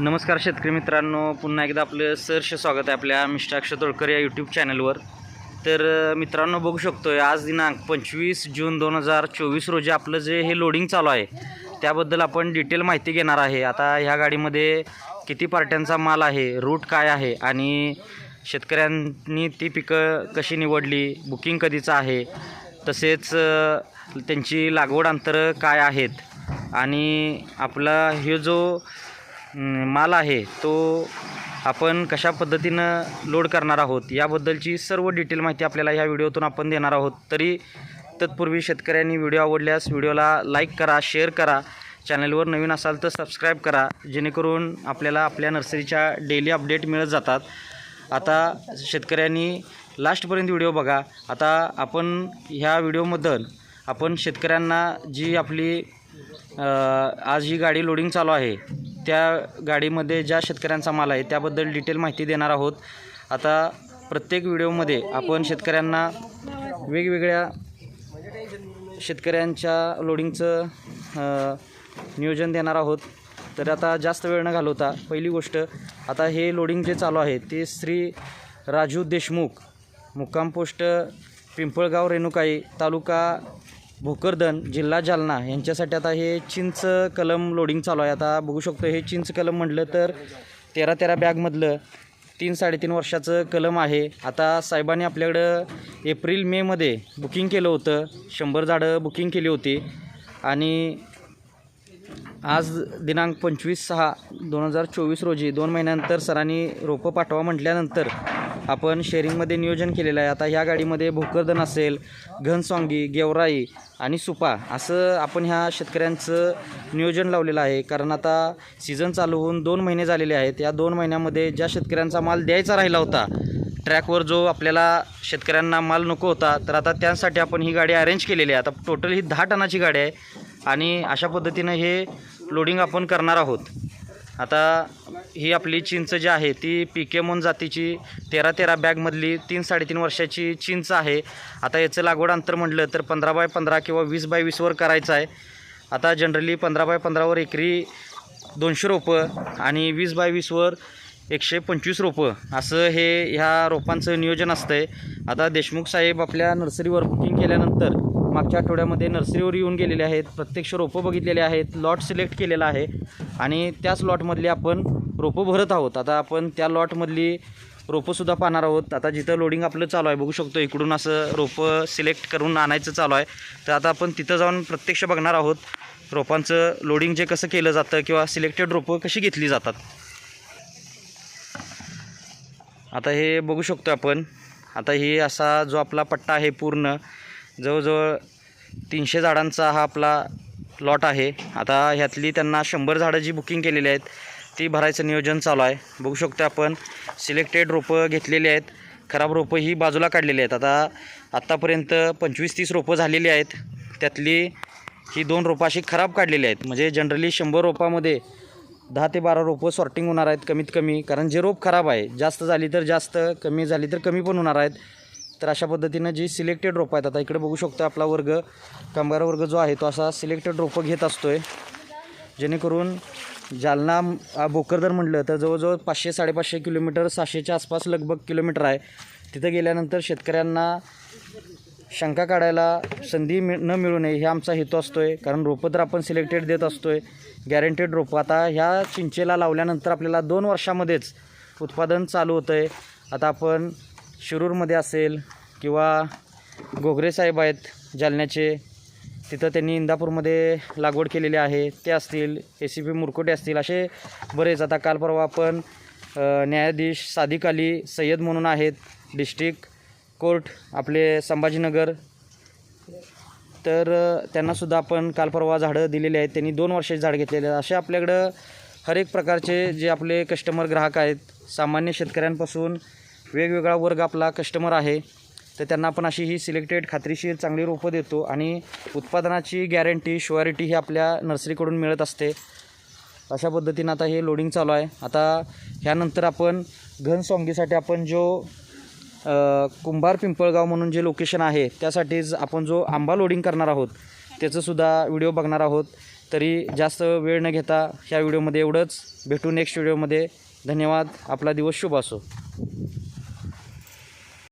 नमस्कार शेतकरी मित्रांनो पुन्हा एकदा आपलं सहर्ष स्वागत आहे आपल्या मिस्टर अक्षय या यूट्यूब चॅनलवर तर मित्रांनो बघू शकतो आहे आज दिनांक पंचवीस जून दोन हजार चोवीस रोजी आपलं जे हे लोडिंग चालू आहे त्याबद्दल आपण डिटेल माहिती घेणार आहे. आता ह्या गाडीमध्ये किती पार्ट्यांचा माल आहे रूट काय आहे आणि शेतकऱ्यांनी ती पिकं कशी निवडली बुकिंग कधीचं आहे तसेच त्यांची लागवड अंतरं काय आहेत आणि आपला हे जो माल आहे तो आपण कशा पद्धतीनं लोड करणार आहोत याबद्दलची सर्व डिटेल माहिती आपल्याला ह्या व्हिडिओतून आपण देणार आहोत. तरी तत्पूर्वी शेतकऱ्यांनी व्हिडिओ आवडल्यास व्हिडिओला लाईक करा शेअर करा चॅनलवर नवीन असाल तर सबस्क्राईब करा जेणेकरून आपल्याला आपल्या नर्सरीच्या डेली अपडेट मिळत जातात. आता शेतकऱ्यांनी लास्टपर्यंत व्हिडिओ बघा. आता आपण ह्या व्हिडिओमधून आपण शेतकऱ्यांना जी आपली आज ही गाडी लोडिंग चालू आहे त्या गाडीमध्ये ज्या शेतकऱ्यांचा माल आहे त्याबद्दल डिटेल माहिती देणार आहोत. आता प्रत्येक व्हिडिओमध्ये आपण शेतकऱ्यांना वेगवेगळ्या शेतकऱ्यांच्या लोडिंगचं नियोजन देणार आहोत. तर आता जास्त वेळ न घालवता पहिली गोष्ट आता हे लोडिंग जे चालू आहे ते श्री राजू देशमुख मुक्काम पोस्ट पिंपळगाव रेणुकाई तालुका भोकरदन जिल्हा जालना यांच्यासाठी आता हे चिंच कलम लोडिंग चालू आहे. आता बघू शकतो हे चिंच कलम म्हटलं तर तेरा तेरा बॅगमधलं तीन साडेतीन वर्षाचं कलम आहे. आता साहेबांनी आपल्याकडं एप्रिल मेमध्ये बुकिंग केलं होतं. शंभर झाडं बुकिंग केली होती. आणि आज दिनांक पंचवीस सहा दोन हजार चोवीस रोजी दोन महिन्यानंतर सरांनी रोपं पाठवा म्हटल्यानंतर आपण शेअरिंगमध्ये नियोजन केलेलं आहे. आता ह्या गाडीमध्ये भोकरदन असेल घनसॉंगी गेवराई आणि सुपा असं आपण ह्या शेतकऱ्यांचं नियोजन लावलेलं आहे. कारण आता सीझन चालू होऊन दोन महिने झालेले आहेत. या दोन महिन्यामध्ये ज्या शेतकऱ्यांचा माल द्यायचा राहिला होता ट्रॅकवर जो आपल्याला शेतकऱ्यांना माल नको होता तर आता त्यासाठी आपण ही गाडी अरेंज केलेली आहे. आता टोटल ही दहा टनाची गाडी आहे आणि अशा पद्धतीनं हे लोडिंग आपण करणार आहोत. आता ही आपली चिंच जी आहे ती पी के मोन जातीची तेरा तेरा बॅगमधली तीन साडेतीन वर्षाची चिंच आहे. आता याचं लागवड अंतर म्हटलं तर पंधरा बाय पंधरा किंवा वीस बाय वीसवर करायचं आहे. आता जनरली पंधरा बाय पंधरावर एकरी दोनशे रोपं आणि वीस बाय वीसवर एकशे पंचवीस रोपं. असं हे ह्या रोपांचं नियोजन असतं आहे आता देशमुख साहेब आपल्या नर्सरीवर बुकिंग केल्यानंतर मागच्या आठवड्यामध्ये नर्सरीवर येऊन गेलेले आहेत प्रत्यक्ष रोपं बघितलेले आहेत लॉट सिलेक्ट केलेला आहे आणि त्याच लॉटमधली आपण रोपं भरत आहोत. आता आपण त्या लॉटमधली रोपंसुद्धा पाहणार आहोत. आता जिथं लोडिंग आपलं चालू आहे बघू शकतो इकडून असं रोपं सिलेक्ट करून आणायचं चालू आहे. तर आता आपण तिथं जाऊन प्रत्यक्ष बघणार आहोत रोपांचं लोडिंग जे कसं केलं जातं किंवा सिलेक्टेड रोपं कशी घेतली जातात. आता हे बघू शकतो आपण. आता हे असा जो आपला पट्टा आहे पूर्ण जवळजवळ तीनशे झाडांचा हा आपला लॉट आहे. आता ह्यातली त्यांना शंभर झाडं जी बुकिंग केलेली आहेत ती भरायचं नियोजन चालू आहे. बघू शकतो आपण सिलेक्टेड रोपं घेतलेली आहेत. खराब रोपं ही बाजूला काढलेली आहेत. आता आत्तापर्यंत पंचवीस तीस रोपं झालेली आहेत. त्यातली ही दोन रोपं अशी खराब काढलेली आहेत. म्हणजे जनरली शंभर रोपामध्ये दहा ते बारा रोपं सॉर्टिंग होणार आहेत कमीत कमी. कारण जे रोप खराब आहे जास्त झाली तर जास्त कमी झाली तर कमी पण होणार आहेत. तर अशा पद्धतीनं जी सिलेक्टेड रोपं आहेत आता इकडे बघू शकतो आपला वर्ग कामगार वर्ग जो आहे तो असा सिलेक्टेड रोपं घेत असतो आहे जेणेकरून जालना अ, म्हटलं तर जवळजवळ पाचशे साडेपाचशे किलोमीटर सहाशेच्या आसपास लगभग किलोमीटर आहे. तिथं गेल्यानंतर शेतकऱ्यांना शंका काढायला संधी मिळ न मिळू नये हे आमचा हेतू असतो आहे कारण रोपं तर आपण सिलेक्टेड देत असतो आहे गॅरंटेड रोपं. आता ह्या चिंचेला लावल्यानंतर आपल्याला दोन वर्षामध्येच उत्पादन चालू होतं आहे आता आपण शिरूरमध्ये असेल किंवा गोगरेसाहेब आहेत जालन्याचे तिथं त्यांनी इंदापूरमध्ये लागवड केलेली आहे. ते असतील ए सी पी मुरकोटे असतील असे बरेच. आता काल परवा आपण न्यायाधीश सादिक अली सय्यद म्हणून आहेत डिस्ट्रिक्ट कोर्ट आपले संभाजीनगर. तर त्यांनासुद्धा आपण काल परवा झाडं दिलेली आहेत. त्यांनी दोन वर्षाची झाड घेतलेले आहेत. असे आपल्याकडं हर एक प्रकारचे जे आपले कस्टमर ग्राहक आहेत सामान्य शेतकऱ्यांपासून वेगवेगळा वर्ग आपला कस्टमर आहे तर त्यांना आपण अशी ही सिलेक्टेड खात्रीशीर चांगली रोपं देतो आणि उत्पादनाची गॅरंटी शुअरिटी ही आपल्या नर्सरीकडून मिळत असते. अशा पद्धतीनं आता हे लोडिंग चालू आहे. आता ह्यानंतर आपण घनसॉंगीसाठी आपण जो कुंभार पिंपळगाव म्हणून जे लोकेशन आहे त्यासाठीच आपण जो आंबा लोडिंग करणार आहोत त्याचंसुद्धा व्हिडिओ बघणार आहोत. तरी जास्त वेळ न घेता ह्या व्हिडिओमध्ये एवढंच. भेटू नेक्स्ट व्हिडिओमध्ये धन्यवाद. आपला दिवस शुभ असो.